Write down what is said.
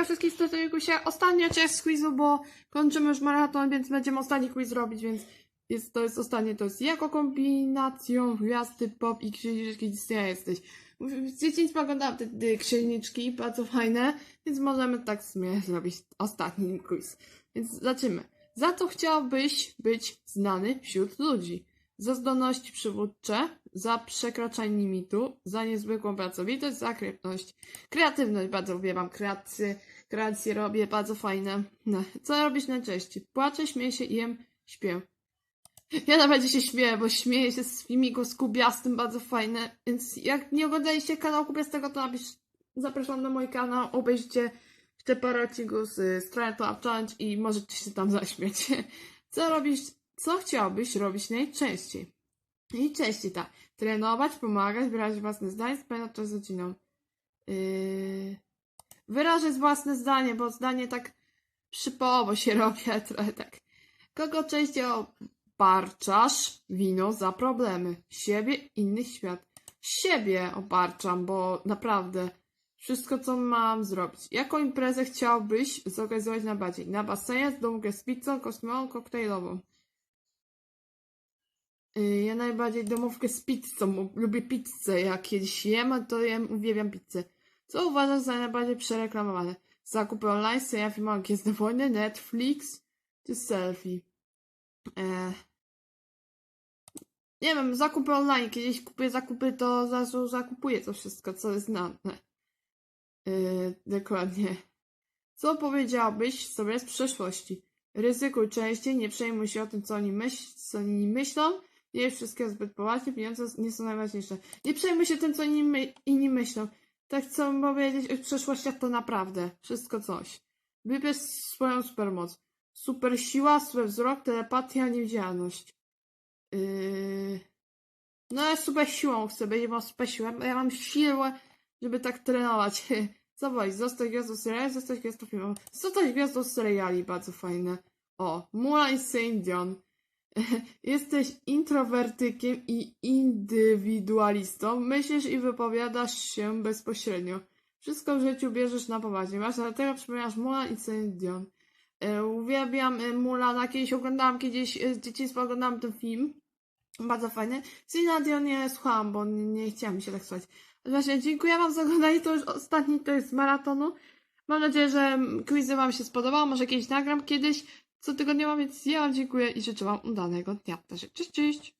Hejka wszystkich stosunków się. Ostatnia część z quizu, bo kończymy już maraton, więc będziemy ostatni quiz robić, więc jest, to jest ostatnie. To jest jako kombinacją gwiazdy pop i księżniczki Disneya jesteś. Z dzieciństwa oglądałam te, te księżniczki, bardzo fajne, więc możemy tak w sumie zrobić ostatni quiz. Więc zaczniemy. Za co chciałbyś być znany wśród ludzi? Za zdolności przywódcze, za przekraczanie limitu, za niezwykłą pracowitość, za kreatywność. Kreatywność bardzo uwielbiam, kreacje, kreacje robię, bardzo fajne. No. Co robisz najczęściej? Płaczę, śmieję się, jem, śpię. Ja nawet się śmieję, bo śmieję się z filmiku z Kubiastym, bardzo fajne. Więc jak nie oglądaliście kanału Kubiastego, to napisz, zapraszam na mój kanał, obejrzyjcie te parę odcinków z Strand Up Challenge i możecie się tam zaśmiać. Co robisz, co chciałbyś robić najczęściej? Najczęściej tak. Trenować, pomagać, wyrazić własne zdanie, spędzać czas z rodziną. Yy... Wyrażać własne zdanie, bo zdanie tak przypołowo się robi, ale trochę tak. Kogo częściej obarczasz wino za problemy? Siebie, innych świat. Siebie obarczam, bo naprawdę wszystko, co mam zrobić. Jaką imprezę chciałbyś zorganizować na bazie? Na basenie, z domkę z pizzą, kosmową, koktajlową. Yy, Ja najbardziej domówkę z pizzą, bo lubię pizzę. Jak kiedyś jem, to jem, uwielbiam pizzę. Co uważasz za najbardziej przereklamowane? Zakupy online, seria filmowa Gwiezdne Wojny, Netflix czy selfie? Eee. Nie wiem, zakupy online. Kiedyś kupuję zakupy, to zaraz zakupuję to wszystko, co jest znane. Yy, dokładnie. Co powiedziałbyś sobie z przeszłości? Ryzykuj częściej, nie przejmuj się o tym, co oni, myśl, co oni myślą. Nie jest zbyt poważnie, pieniądze nie są najważniejsze. Nie przejmuj się tym, co inni, my, inni myślą. Tak co powiedzieć o przeszłościach to naprawdę wszystko coś. Wybierz swoją supermoc. Super siła, super wzrok, telepatia, niewidzialność. Yy... No ja super siłą chcę, będzie mam super siłę. Ja mam siłę, żeby tak trenować. Wolisz? Zostać gwiazdą seriali, zostać gwiazdą filmową. Zostać gwiazdą seriali, bardzo fajne. O, Mulan i Saint John. Jesteś introwertykiem i indywidualistą. Myślisz i wypowiadasz się bezpośrednio. Wszystko w życiu bierzesz na poważnie. Masz dlatego przypominasz Mulan i John. E, uwielbiam e, Mulana. Kiedyś oglądałam, kiedyś e, z dzieciństwa oglądałam ten film. Bardzo fajny. John nie słuchałam, bo nie, chciałam mi się tak słuchać. Właśnie, dziękuję Wam za oglądanie. To już ostatni, to jest z maratonu. Mam nadzieję, że quizy Wam się spodobało. Może kiedyś nagram kiedyś co tygodniowo, więc ja Wam dziękuję i życzę Wam udanego dnia. Także Cześć, cześć!